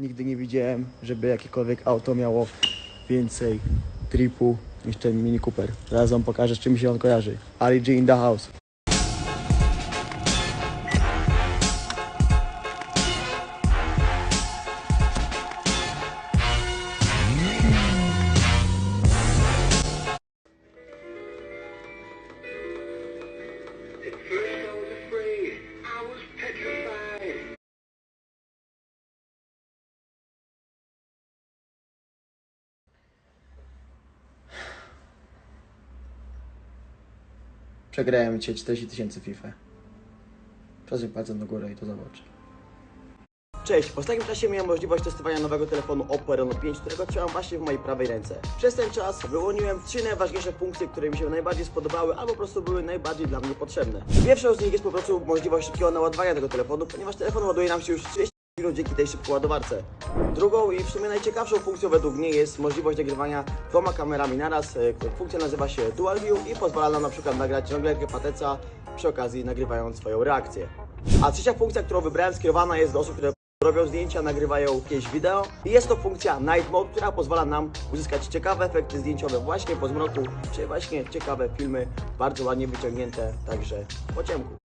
Nigdy nie widziałem, żeby jakiekolwiek auto miało więcej tripu niż ten Mini Cooper. Zaraz wam pokażę, z czym się on kojarzy. Ali G in the house. Przegrałem dzisiaj 40 tysięcy FIFA. Przesuń palcem do góry i to zobacz. Cześć, w ostatnim czasie miałem możliwość testowania nowego telefonu Oppo Reno 5, którego trzymam właśnie w mojej prawej ręce. Przez ten czas wyłoniłem trzy najważniejsze funkcje, które mi się najbardziej spodobały, albo po prostu były najbardziej dla mnie potrzebne. Pierwszą z nich jest po prostu możliwość szybkiego naładowania tego telefonu, ponieważ telefon ładuje nam się już 30 minut dzięki tej szybkiej ładowarce. Drugą i w sumie najciekawszą funkcją według mnie jest możliwość nagrywania dwoma kamerami naraz. E, Funkcja nazywa się Dual View i pozwala nam na przykład nagrać nagrywkę pateca przy okazji nagrywając swoją reakcję. A trzecia funkcja, którą wybrałem skierowana jest do osób, które robią zdjęcia, nagrywają jakieś wideo i jest to funkcja Night Mode, która pozwala nam uzyskać ciekawe efekty zdjęciowe właśnie po zmroku, czy właśnie ciekawe filmy, bardzo ładnie wyciągnięte, także po ciemku.